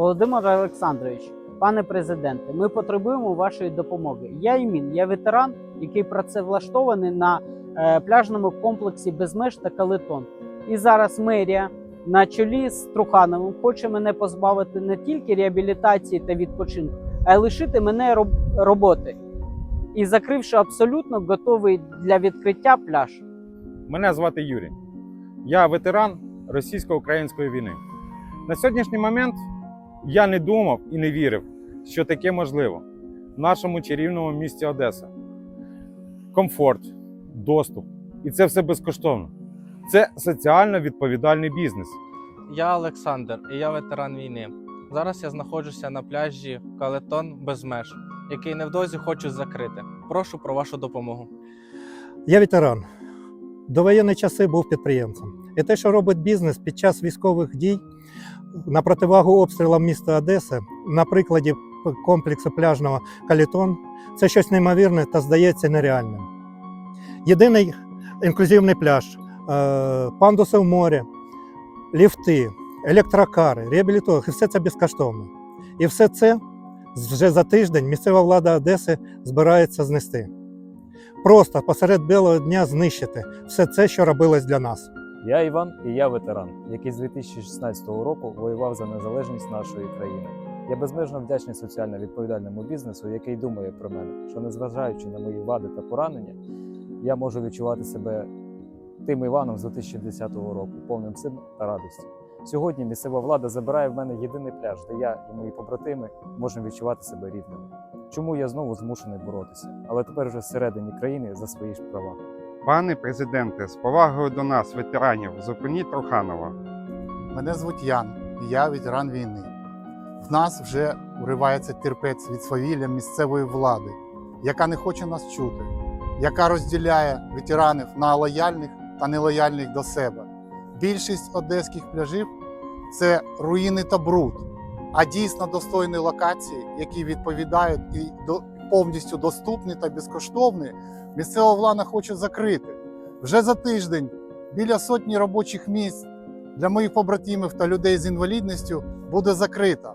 Володимир Олександрович, пане президенте, ми потребуємо вашої допомоги. Я Імін, я ветеран, який працевлаштований на е, пляжному комплексі Безмеж та Калитон. І зараз мерія на чолі з Трухановим хоче мене позбавити не тільки реабілітації та відпочинку, а й лишити мене роб- роботи. І закривши абсолютно готовий для відкриття пляж. Мене звати Юрій. Я ветеран російсько-української війни. На сьогоднішній момент я не думав і не вірив, що таке можливо в нашому чарівному місті Одеса. Комфорт, доступ. І це все безкоштовно. Це соціально відповідальний бізнес. Я Олександр, і я ветеран війни. Зараз я знаходжуся на пляжі Калетон без меж, який невдовзі хочу закрити. Прошу про вашу допомогу. Я ветеран. До воєнні часи був підприємцем. І те, що робить бізнес під час військових дій на противагу обстрілам міста Одеси, на прикладі комплексу пляжного Калітон, це щось неймовірне та здається нереальним. Єдиний інклюзивний пляж, е, пандуси в морі, ліфти, електрокари, реабілітологи, все це безкоштовно. І все це вже за тиждень місцева влада Одеси збирається знести просто посеред білого дня знищити все це, що робилось для нас. Я Іван і я ветеран, який з 2016 року воював за незалежність нашої країни. Я безмежно вдячний соціально відповідальному бізнесу, який думає про мене, що незважаючи на мої вади та поранення, я можу відчувати себе тим Іваном з 2010 року, повним сил та радості. Сьогодні місцева влада забирає в мене єдиний пляж, де я і мої побратими можемо відчувати себе рідними. Чому я знову змушений боротися, але тепер вже всередині країни за свої ж права. Пане президенте, з повагою до нас, ветеранів, зупиніть Труханова. Мене звуть Ян, і я ветеран війни. В нас вже уривається терпець від свавілля місцевої влади, яка не хоче нас чути, яка розділяє ветеранів на лояльних та нелояльних до себе. Більшість одеських пляжів це руїни та бруд, а дійсно достойні локації, які відповідають і повністю доступні та безкоштовні, місцева влада хоче закрити. Вже за тиждень біля сотні робочих місць для моїх побратимів та людей з інвалідністю буде закрита.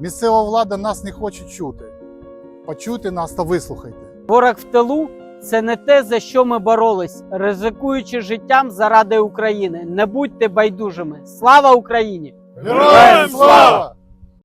Місцева влада нас не хоче чути. Почуйте нас та вислухайте. Ворог в тилу це не те, за що ми боролись, ризикуючи життям заради України. Не будьте байдужими. Слава Україні! Героям слава!